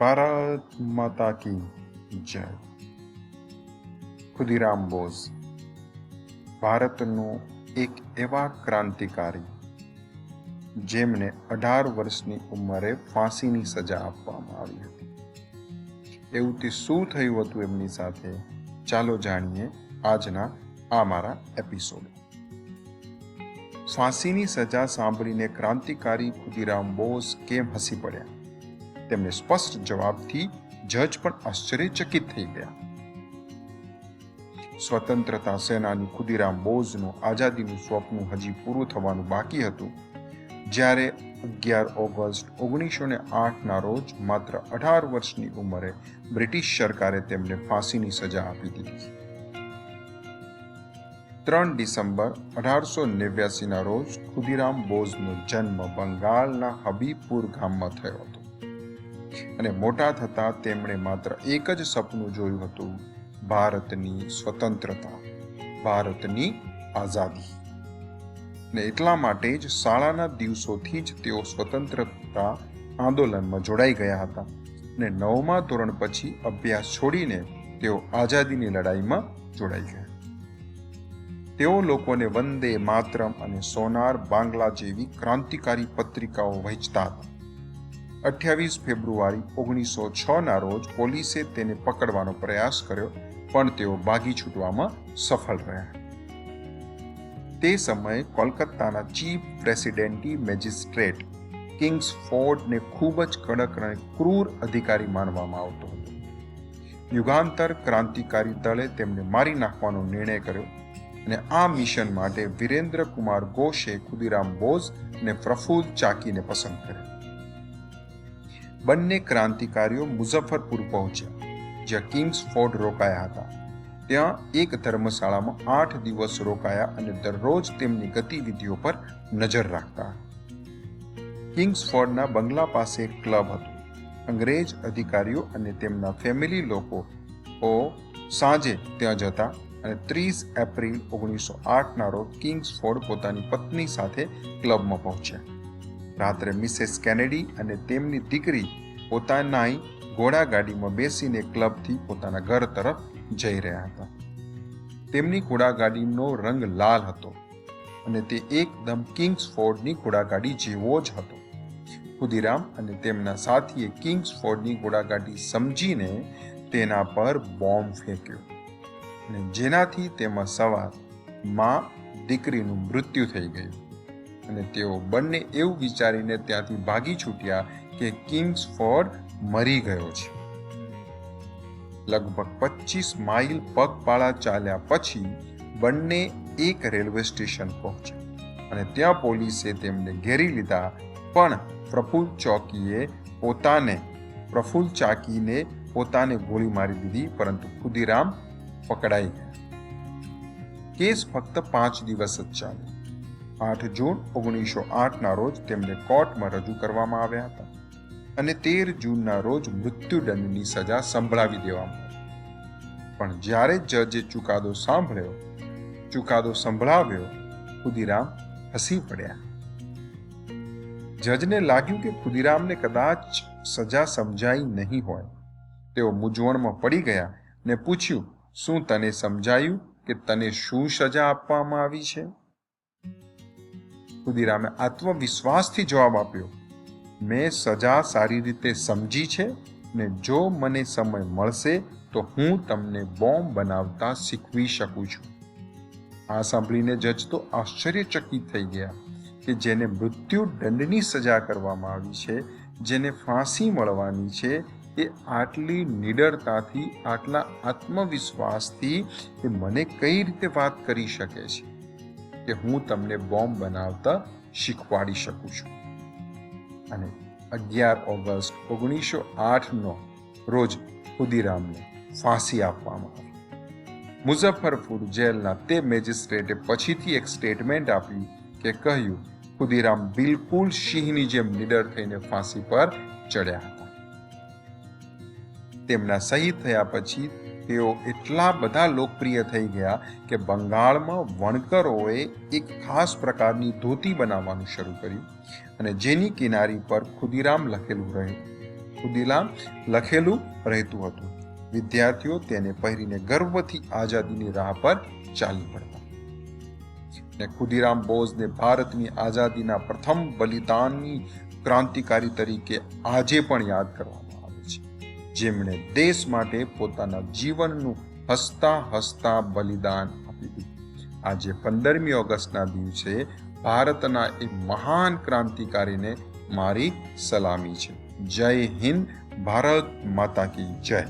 ભારત માતા કી જય ખુદીરામ બોઝ ભારતનો એક એવા ક્રાંતિકારી જેમને અઢાર વર્ષની ઉંમરે ફાંસીની સજા આપવામાં આવી હતી એવું તે શું થયું હતું એમની સાથે ચાલો જાણીએ આજના આ મારા એપિસોડ ફાંસીની સજા સાંભળીને ક્રાંતિકારી ખુદીરામ બોઝ કેમ હસી પડ્યા તેમને સ્પષ્ટ જવાબથી જજ પણ આશ્ચર્યચકિત થઈ ગયા. સ્વતંત્રતા સેનાની ખુદીરામ બોઝનું આઝાદીનું સ્વપ્ન હજી પૂરું થવાનું બાકી હતું, જ્યારે અગિયાર ઓગસ્ટ ઓગણીસો ને આઠના રોજ માત્ર અઢાર વર્ષની ઉંમરે બ્રિટિશ સરકારે તેમને ફાંસીની સજા આપી દીધી. ત્રણ ડિસેમ્બર અઢારસો નેવ્યાસીના રોજ ખુદીરામ બોઝનો જન્મ બંગાળના હબીબપુર ગામમાં થયો હતો. અને મોટા થતા તેમણે માત્ર એક જ સપનું જોયું હતું, ભારતની સ્વતંત્રતા, ભારતની આઝાદી. ને એટલા માટે જ શાળાના દિવસોથી જ તેઓ સ્વતંત્રતા આંદોલનમાં જોડાઈ ગયા હતા ને નવમા ધોરણ પછી અભ્યાસ છોડીને તેઓ આઝાદીની લડાઈમાં જોડાઈ ગયા. તેઓ લોકોને વંદે માતરમ અને સોનાર બાંગ્લા જેવી ક્રાંતિકારી પત્રિકાઓ વહેંચતા હતા. અઠ્યાવીસ ફેબ્રુઆરી ઓગણીસો છ ના રોજ પોલીસે તેને પકડવાનો પ્રયાસ કર્યો, પણ તેઓ ભાગી છૂટવામાં સફળ રહ્યા. તે સમયે કોલકાતાના ચીફ પ્રેસિડેન્ટી મેજિસ્ટ્રેટ કિંગ્સ ફોર્ડને ખૂબ જ કડક અને ક્રૂર અધિકારી માનવામાં આવતો હતો. યુગાંતર ક્રાંતિકારી દળે તેમને મારી નાખવાનો નિર્ણય કર્યો અને આ મિશન માટે વિરેન્દ્ર કુમાર ઘોષે ખુદીરામ બોઝ અને પ્રફુલ્લ ચાકીને પસંદ કર્યા. બંને ક્રાંતિકારીઓ મુઝફ્ફરપુર પહોંચ્યા, જ્યાં કિંગ્સ ફોર્ડ રોકાયા હતા. ત્યાં એક ધર્મશાળામાં આઠ દિવસ રોકાયા અને દરરોજ તેમની ગતિવિધિઓ પર નજર રાખતા. કિંગ્સ ફોર્ડના બંગલા પાસે એક ક્લબ હતું. અંગ્રેજ અધિકારીઓ અને તેમના ફેમિલી લોકો સાંજે ત્યાં જતા અને ત્રીસ એપ્રિલ ઓગણીસો આઠના રોજ કિંગ્સ ફોર્ડ પોતાની પત્ની સાથે ક્લબમાં પહોંચ્યા. રાત્રે મિસેસ કેનેડી અને તેમની દીકરી પોતાના ઘોડાગાડીમાં બેસીને ક્લબથી પોતાના ઘર તરફ જઈ રહ્યા હતા. તેમની ઘોડાગાડીનો રંગ લાલ હતો અને તે એકદમ કિંગ્સ ફોર્ડની ઘોડાગાડી જેવો જ હતો. ખુદીરામ અને તેમના સાથીએ કિંગ્સ ફોર્ડની ઘોડાગાડી સમજીને તેના પર બોમ્બ ફેંક્યો અને જેનાથી તેમાં સવારમાં દીકરીનું મૃત્યુ થઈ ગયું. અને તેઓ બંને એવું વિચારીને ત્યાંથી ભાગી છૂટ્યા કે કિંગ્સ ફોર્ડ મરી ગયો છે. લગભગ પચીસ માઇલ પગપાળા ચાલ્યા પછી બંને એક રેલવે સ્ટેશન પહોંચ્યા અને ત્યાં પોલીસે તેમને ઘેરી લીધા, પણ પ્રફુલ ચોકીએ પોતાને પ્રફુલ ચાકીને પોતાને ગોળી મારી દીધી, પરંતુ ખુદીરામ પકડાઈ ગયા. કેસ ફક્ત પાંચ દિવસ જ ચાલ્યો આઠ જૂન ઓગણીસો આઠના રોજ તેમને કોર્ટમાં રજૂ કરવામાં આવ્યા હતા. અને તેર જૂનના રોજ મૃત્યુદંડની સજા સંભળાવી દેવામાં આવી. પણ જ્યારે જજે ચુકાદો સાંભળ્યો, ચુકાદો સંભળાવ્યો, ખુદીરામ હસી પડ્યા. જજને લાગ્યું કે ખુદીરામને કદાચ સજા સમજાઈ નહીં હોય. તેઓ મૂંઝવણમાં પડી ગયા ને પૂછ્યું, શું તને સમજાયું કે તને શું સજા આપવામાં આવી છે? ખુદીરામે આત્મવિશ્વાસથી જવાબ આપ્યો, મેં સજા સારી રીતે સમજી છે ને જો મને સમય મળશે તો હું તમને બોમ્બ બનાવતા શીખવી શકું છું. આ સાંભળીને જજ તો આશ્ચર્યચકિત થઈ ગયા કે જેને મૃત્યુ દંડની સજા કરવામાં આવી છે, જેને ફાંસી મળવાની છે, એ આટલી નિડરતાથી, આટલા આત્મવિશ્વાસથી એ મને કઈ રીતે વાત કરી શકે છે? કે હું તમને બોમ્બ બનાવતા શીખવાડી શકું છું. અને અગિયાર ઓગસ્ટ ઓગણીસો આઠનો રોજ ખુદીરામને ફાંસી આપવામાં આવી. મુઝફ્ફરપુર જેલના તે મેજિસ્ટ્રેટે પછીથી એક સ્ટેટમેન્ટ આપ્યું કે કહ્યું, ખુદીરામ બિલકુલ સિંહની જેમ નિડર થઈને ફાંસી પર ચડ્યા હતા. તેમના શહીદ થયા પછી તેઓ એટલા બધા લોકપ્રિય થઈ ગયા કે બંગાળમાં વણકરોએ એક ખાસ પ્રકારની ધોતી બનાવવાનું શરૂ કર્યું અને જેની કિનારી પર ખુદીરામ લખેલું રહ્યું. ખુદીરામ લખેલું રહેતું હતું. વિદ્યાર્થીઓ તેને પહેરીને ગર્વથી આઝાદીની રાહ પર ચાલી પડતા. ને ખુદીરામ બોઝને ભારતની આઝાદીના પ્રથમ બલિદાનની ક્રાંતિકારી તરીકે આજે પણ યાદ કરવામાં જેમણે દેશ માટે પોતાના જીવનનું હસતા હસતા બલિદાન આપી દીધું આજે પંદરમી ઓગસ્ટના દિવસે ભારતના એ મહાન ક્રાંતિકારીને મારી સલામી છે. જય હિન્દ, ભારત માતા કી જય.